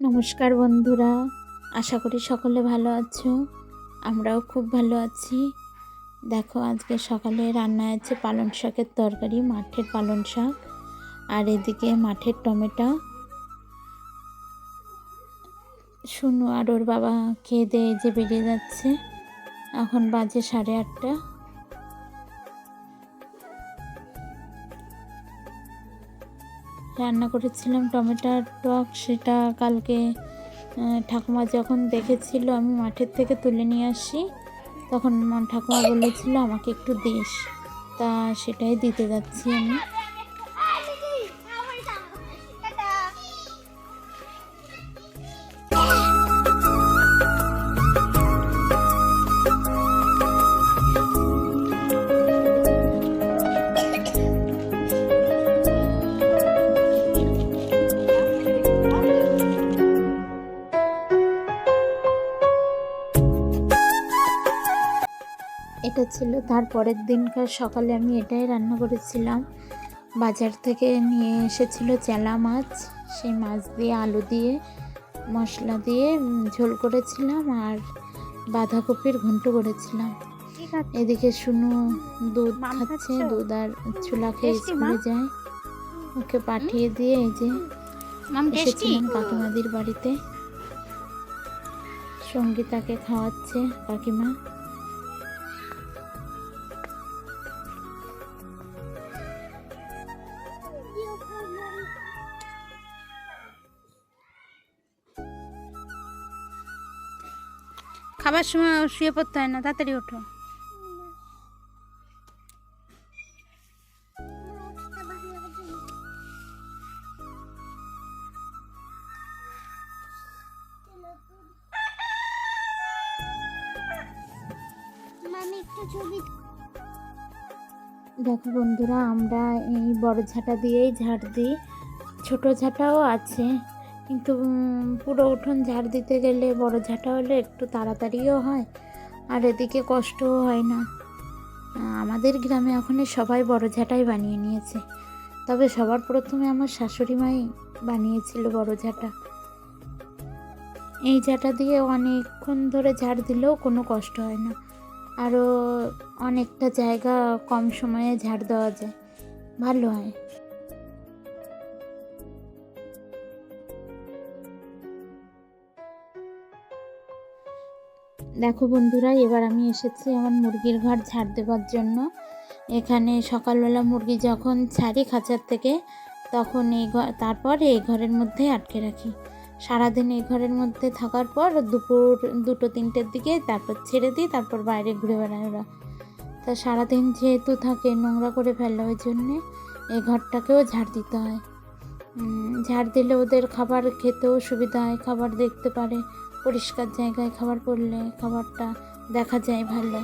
নমস্কার বন্ধুরা, আশা করি সকলে ভালো আছো, আমরাও খুব ভালো আছি। দেখো, আজকে সকালে রান্না আছে পালং শাকের তরকারি, মাঠের পালং শাক, আর এদিকে মাঠের টমেটো। শুনু আর ওর বাবা খেয়ে দিয়ে যে বেরিয়ে যাচ্ছে, এখন বাজে সাড়ে আটটা। রান্না করেছিলাম টমেটোর টক, সেটা কালকে ঠাকুমা যখন দেখেছিল আমি মাঠের থেকে তুলে নিয়ে আসি, তখন ঠাকুমা বলেছিল আমাকে একটু দিস। তা সেটাই দিতে যাচ্ছি আমি। এটা ছিল। তার পরের দিনকার সকালে আমি এটাই রান্না করেছিলাম। বাজার থেকে নিয়ে এসেছিল চেলা মাছ। সেই মাছ দিয়ে আলু দিয়ে মশলা দিয়ে ঝোল করেছিলাম আর বাঁধাকপির ঘন্ট করেছিলাম। এদিকে শুনু দুধ খাচ্ছে দুধ আর চুলা খেয়ে স্কুলে যায়। ওকে পাঠিয়ে দিয়ে এই যে এসেছিলাম কাকিমাদির বাড়িতে। সঙ্গীতাকে খাওয়াচ্ছে কাকিমা। খাবার সময় শুয়ে পড়তে হয় না তাড়াতাড়ি ওঠো। দেখো বন্ধুরা আমরা এই বড় ঝাঁটা দিয়েই ঝাড় দিই। ছোট ঝাঁটাও আছে। কিন্তু পুরো উঠোন ঝাড় দিতে গেলে বড় ঝাঁটা হলে একটু তাড়াতাড়িও হয়, আর এদিকে কষ্টও হয় না। আমাদের গ্রামে এখন সবাই বড় ঝাঁটাই বানিয়ে নিয়েছে। তবে সবার প্রথমে আমার শাশুড়ি মাই বানিয়েছিল বড় ঝাঁটা। এই ঝাঁটা দিয়ে অনেকক্ষণ ধরে ঝাড় দিলেও কোনো কষ্ট হয় না। আরও অনেকটা জায়গা কম সময়ে ঝাড় দেওয়া যায়। ভালো হয়। দেখো বন্ধুরা, এবার আমি এসেছি আমার মুরগির ঘর ঝাড় দেওয়ার জন্য। এখানে সকালবেলা মুরগি যখন ছাড়ি খাঁচার থেকে, তখন এই ঘর তারপর এই ঘরের মধ্যে আটকে রাখি। সারাদিন এই ঘরের মধ্যে থাকার পর দুপুর দুটো, তিনটের দিকে তারপর ছেড়ে দিই, তারপর বাইরে ঘুরে বেড়ায় ওরা। তা সারাদিন যেহেতু থাকে নোংরা করে ফেলে, ওই জন্যে এই ঘরটাকেও ঝাড় দিতে হয়। ঝাড় দিলে ওদের খাবার খেতেও সুবিধা হয়, খাবার দেখতে পারে। পরিষ্কার জায়গায় খাবার পড়লে খাবারটা দেখা যায় ভালো।